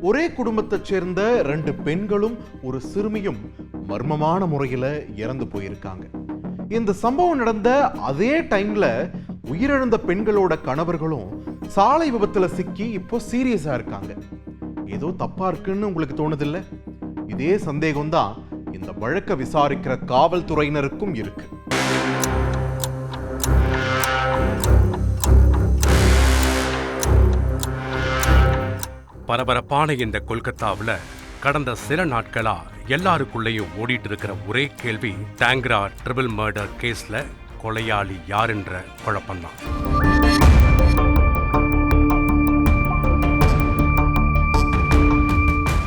ஒரே குடும்பத்தைச் சேர்ந்த ரெண்டு பெண்களும் ஒரு சிறுமியும் மர்மமான முறையில இறந்து போயிருக்காங்க. இந்த சம்பவம் நடந்த அதே டைம்ல உயிரிழந்த பெண்களோட கணவர்களும் சாலை விபத்துல சிக்கி இப்போ சீரியஸா இருக்காங்க. ஏதோ தப்பா இருக்குன்னு உங்களுக்கு தோணுதில்ல? இதே சந்தேகம் தான் இந்த வழக்கை விசாரிக்கிற காவல்துறையினருக்கும் இருக்கு. பரபரப்பான இந்த கொல்கத்தாவில் கடந்த சில நாட்களா எல்லாருக்குள்ளேயும் ஓடிட்டு இருக்கிற ஒரே கேள்வி டேங்க்ரா ட்ரிபிள் மர்டர் கேஸ்ல கொலையாளி யாருன்ற குழப்பம்தான்.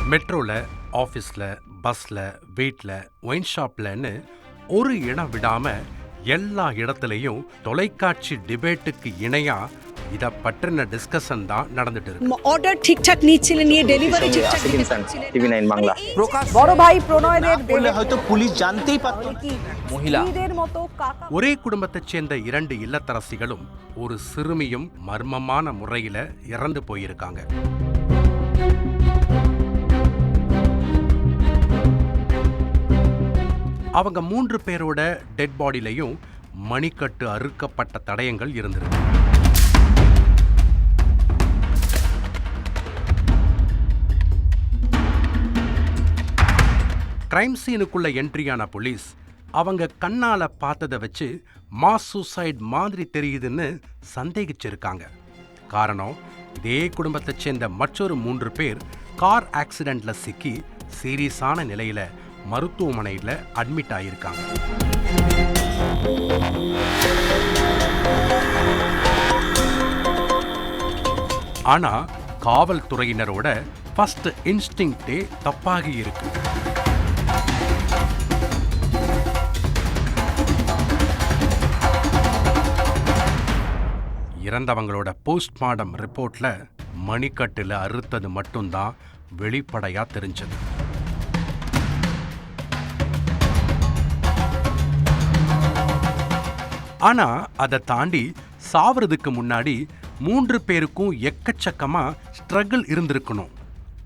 மெட்ரோல ஆஃபீஸில் பஸ்ல வீட்டில் ஒயின் ஷாப்லன்னு ஒரு இடம் விடாமல் எல்லா இடத்துலையும் தொலைக்காட்சி டிபேட்டுக்கு இணையா இத பற்றின டிஸ்கஷன் தான் நடந்துட்டு இருக்கு অর্ডার ঠিকঠাক নিচ্ছিলেন নিয়ে ডেলিভারি ঠিকঠাক আশিক দিতে ইনসান পারছিলেন টিভি নাইন বাংলা প্রকাশ বড় ভাই প্রণয়দের বললে হয়তো পুলিশ জানতেই পারত না কি মহিলা স্ত্রীদের মতো কাকা ஒரே குடும்பத்தைச் சேர்ந்த இரண்டு இல்லத்தரசிகளும் ஒரு சிறுமியும் மர்மமான முறையில இறந்து போயிருக்காங்க அவங்க மூன்று பேரோட டெட் பாடிலையும் மணிக்கட்டு அறுக்கப்பட்ட தடயங்கள் இருந்திருக்கு. கிரைம் சீனுக்குள்ள என்ட்ரியான போலீஸ் அவங்க கண்ணால பார்த்ததை வச்சு மாஸ் சூசைட் மாதிரி தெரியுதுன்னு சந்தேகிச்சிருக்காங்க. காரணம் இதே குடும்பத்தைச் சேர்ந்த மற்றொரு மூன்று பேர் கார் ஆக்சிடென்ட்ல சிக்கி சீரியஸான நிலையில மருத்துவமனையில் அட்மிட் ஆகியிருக்காங்க ஆனால் காவல்துறையினரோட ஃபர்ஸ்ட் இன்ஸ்டிங்டே தப்பாகி இருக்கு. இறந்தவங்களோட போஸ்ட்மார்டம் ரிப்போர்ட்ல மணிக்கட்டில் அறுத்தது மட்டும்தான் வெளிப்படையா தெரிஞ்சது. ஆனா அதை தாண்டி சாவறதுக்கு முன்னாடி மூன்று பேருக்கும் எக்கச்சக்கமா ஸ்ட்ரகிள் இருந்திருக்கணும்.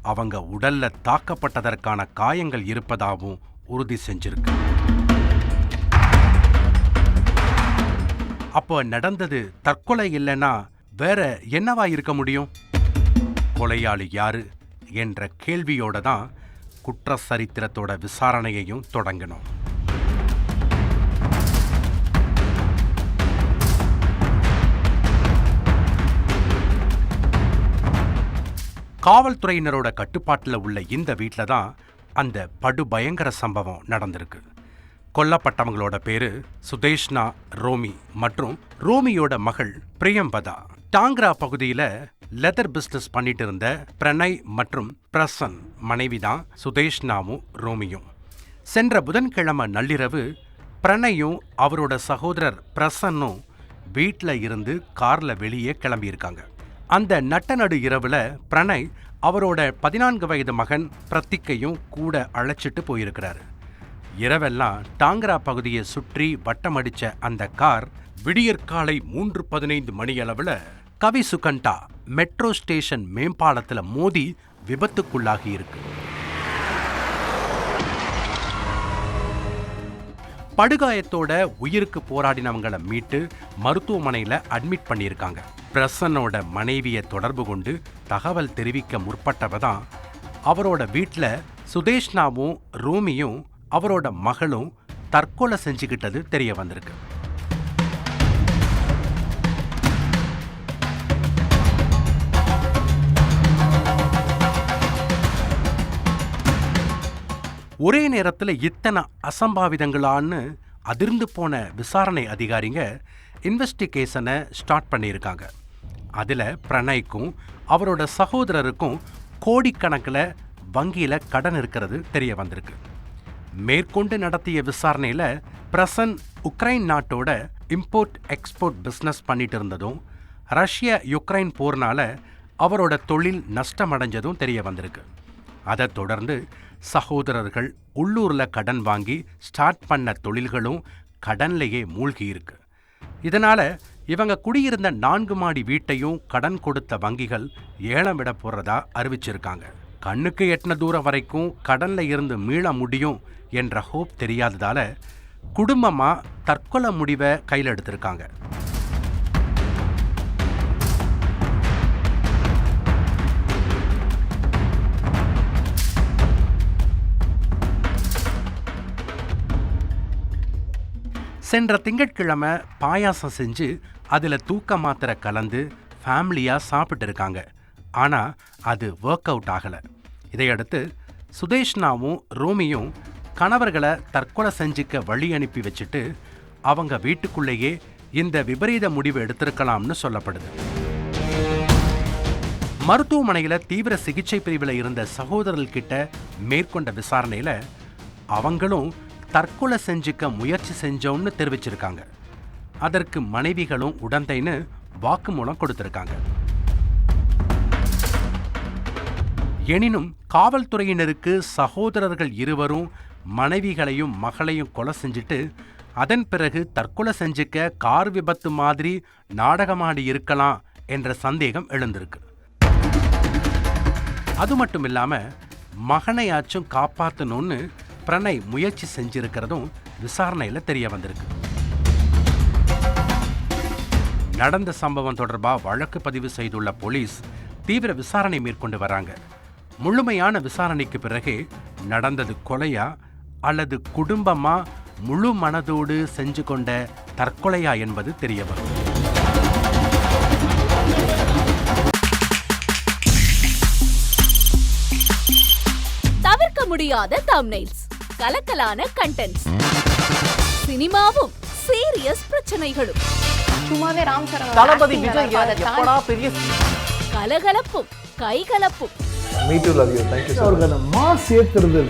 அவங்க உடல்ல தாக்கப்பட்டதற்கான காயங்கள் இருப்பதாகவும் உறுதி செஞ்சிருக்கு. அப்போ நடந்தது தற்கொலை இல்லைன்னா வேற என்னவா இருக்க முடியும்? கொலையாளி யாரு என்ற கேள்வியோட தான் குற்ற சரித்திரத்தோட விசாரணையையும் தொடங்கணும் காவல்துறையினரோட கட்டுப்பாட்டில் உள்ள இந்த வீட்டில் தான் அந்த படுபயங்கர சம்பவம் நடந்திருக்கு. கொல்லப்பட்டவங்களோட பேரு சுதேஷ்னா ரோமி மற்றும் ரோமியோட மகள் பிரியம்பதா. டாங்ரா பகுதியில் லெதர் பிஸ்னஸ் பண்ணிட்டு இருந்த பிரணய் மற்றும் பிரசன் மனைவி தான் சுதேஷ்னாவும் ரோமியும். சென்ற புதன்கிழமை நள்ளிரவு பிரணயும் அவரோட சகோதரர் பிரசன்னும் வீட்டில் இருந்து காரில் வெளியே கிளம்பியிருக்காங்க. அந்த நட்ட நடு இரவுல பிரணய் அவரோட பதினான்கு வயது மகன் பிரத்திக்கையும் கூட அழைச்சிட்டு போயிருக்கிறாரு. இரவெல்லாம் டாங்கரா பகுதியை சுற்றி வட்டமடிச்ச அந்த கார் விடியற்காலை மூன்று பதினைந்து மணியளவில் கவி சுகண்டா மெட்ரோ ஸ்டேஷன் மேம்பாலத்தில் மோதி விபத்துக்குள்ளாகி இருக்கு. படுகாயத்தோட உயிருக்கு போராடினவங்களை மீட்டு மருத்துவமனையில் அட்மிட் பண்ணியிருக்காங்க. பிரசன்னோட மனைவியை தொடர்பு கொண்டு தகவல் தெரிவிக்க முற்பட்டவ தான் அவரோட வீட்டில் சுதேஷ்னாவும் ரூமியும் அவரோட மகளும் தற்கொலை செஞ்சுக்கிட்டது தெரிய வந்திருக்கு. ஒரே நேரத்தில் இத்தனை அசம்பாவிதங்களான்னு அதிர்ந்து போன விசாரணை அதிகாரிங்க இன்வெஸ்டிகேஷனை ஸ்டார்ட் பண்ணியிருக்காங்க. அதில் பிரணய்க்கும் அவரோட சகோதரருக்கும் கோடிக்கணக்கில் வங்கியில் கடன் இருக்கிறது தெரிய வந்திருக்கு. மேற்கொண்டு நடத்திய விசாரணையில் பிரசன் உக்ரைன் நாட்டோட இம்போர்ட் எக்ஸ்போர்ட் பிஸ்னஸ் பண்ணிட்டு இருந்ததும் ரஷ்ய யுக்ரைன் போர்னால் அவரோட தொழில் நஷ்டமடைஞ்சதும் தெரிய வந்திருக்கு. அதை தொடர்ந்து சகோதரர்கள் உள்ளூரில் கடன் வாங்கி ஸ்டார்ட் பண்ண தொழில்களும் கடன்லேயே மூழ்கி இருக்கு. இதனால் இவங்க குடியிருந்த நான்கு மாடி வீட்டையும் கடன் கொடுத்த வங்கிகள் ஏலம் விட போறதா அறிவிச்சிருக்காங்க. கண்ணுக்கு எட்டின தூரம் வரைக்கும் கடல்ல இருந்து மீள முடியும் என்ற ஹோப் தெரியாததால குடும்பமா தற்கொலை முடிவை கையில் எடுத்திருக்காங்க. சென்ற திங்கட்கிழமை பாயாசம் செஞ்சு அதில் தூக்க மாத்திரை கலந்து ஃபேமிலியாக சாப்பிட்டு இருக்காங்க. ஆனால் அது ஒர்க் அவுட் ஆகலை. இதையடுத்து சுதேஷ்னாவும் ரோமியும் கணவர்களை தற்கொலை செஞ்சுக்க வழி அனுப்பி வச்சுட்டு அவங்க வீட்டுக்குள்ளேயே இந்த விபரீத முடிவு எடுத்திருக்கலாம்னு சொல்லப்படுது. மருத்துவமனையில் தீவிர சிகிச்சை பிரிவில் இருந்த சகோதரர்கிட்ட மேற்கொண்ட விசாரணையில் அவங்களும் தற்கொலை செஞ்சுக்க முயற்சி செஞ்சோம்னு தெரிவிச்சிருக்காங்க. அதற்கு மனைவிகளும் உடந்தைன்னு வாக்குமூலம் கொடுத்திருக்காங்க. எனினும் காவல்துறையினருக்கு சகோதரர்கள் இருவரும் மனைவிகளையும் மகளையும் கொலை செஞ்சுட்டு அதன் பிறகு தற்கொலை செஞ்சுக்க கார் விபத்து மாதிரி நாடகமாடி இருக்கலாம் என்ற சந்தேகம் எழுந்திருக்கு. அது மட்டும் இல்லாமல் மகனையாச்சும் காப்பாற்றணும்னு பிரணய் முயற்சி செஞ்சிருக்கிறதும் விசாரணையில் தெரிய வந்திருக்கு. நடந்த சம்பவம் தொடர்பாக வழக்கு பதிவு செய்துள்ள போலீஸ் தீவிர விசாரணை மேற்கொண்டு வராங்க. முழுமையான விசாரணைக்கு பிறகு நடந்தது கொலையா அல்லது குடும்பமா முழு மனதோடு செஞ்சு கொண்ட தற்கொலையா என்பது தெரிய வரும். தவிர்க்க முடியாத தம்னைல்ஸ் கலக்கலான கண்டென்ட்ஸ் சினிமாவும் சீரியஸ் பிரச்சனைகளும். சும்மாவே ராம் சரண் தளபதி விஜய் எப்படா பெரிய கலகலப்பும் கைகலப்பும்.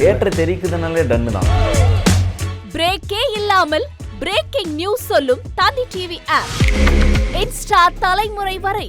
தேட்டர் தெரிக்குதுனாலே டன்னு தான். பிரேக்கே இல்லாமல் பிரேக்கிங் நியூஸ் சொல்லும் தந்தி டிவி ஆப் இன்ஸ்டா தலைமுறை வரை